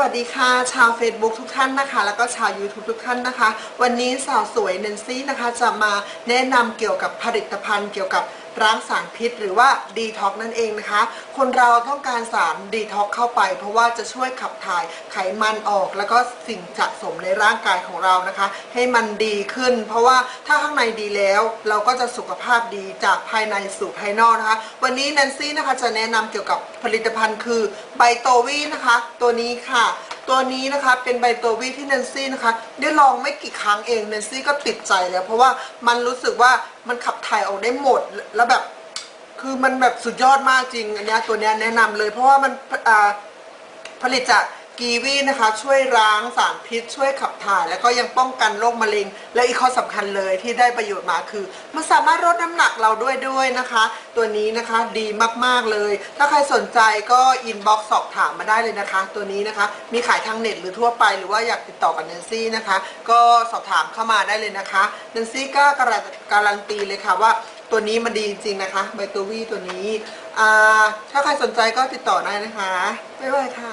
วัสดีค่ะ ชาว Facebook ทุกท่านนะคะ แล้วก็ชาว YouTube ทุกท่านนะคะ วันนี้สาวสวยเนนซี่นะคะ จะมาแนะนำเกี่ยวกับผลิตภัณฑ์เกี่ยวกับ ล้างสารพิษหรือว่าดีท็อกนั่นเองนะคะ คนเราต้องการสารดีท็อกเข้าไป เพราะว่าจะช่วยขับถ่ายไขมันออก แล้วก็สิ่งสะสมในร่างกายของเรานะคะ ให้มันดีขึ้น เพราะว่าถ้าข้างในดีแล้วเราก็จะสุขภาพดีจากภายในสู่ภายนอกนะคะ วันนี้แนนซี่นะคะจะแนะนำเกี่ยวกับผลิตภัณฑ์คือไบโตวีนะคะ ตัวนี้ค่ะ ตัวนี้นะคะเป็นไบโตวีที่แนนซี่นะคะ ได้ลองไม่กี่ครั้งเองแนนซี่ก็ติดใจแล้ว เพราะว่ามันรู้สึกว่ามันขับถ่ายออกได้หมดแล้วแบบ คือมันแบบสุดยอดมากจริงอันนี้ตัวนี้แนะนำเลย เพราะว่ามันผลิตจาก กีวีนะคะช่วยล้างสารพิษ ช่วยขับถ่าย แล้วก็ยังป้องกันโรคมะเร็ง และอีกข้อสำคัญเลยที่ได้ประโยชน์มาคือ มันสามารถลดน้ำหนักเราด้วยด้วยนะคะ ตัวนี้นะคะดีมากๆเลย ถ้าใครสนใจก็อินบ็อกซ์สอบถามมาได้เลยนะคะ ตัวนี้นะคะมีขายทางเน็ตหรือทั่วไปหรือว่าอยากติดต่อกับแนนซี่นะคะ ก็สอบถามเข้ามาได้เลยนะคะแนนซี่ก็การันการันตีเลยค่ะว่าตัวนี้มันดีจริงๆนะคะไบโตวีตัวนี้ถ้าใครสนใจก็ติดต่อได้นะคะบ๊ายบายค่ะ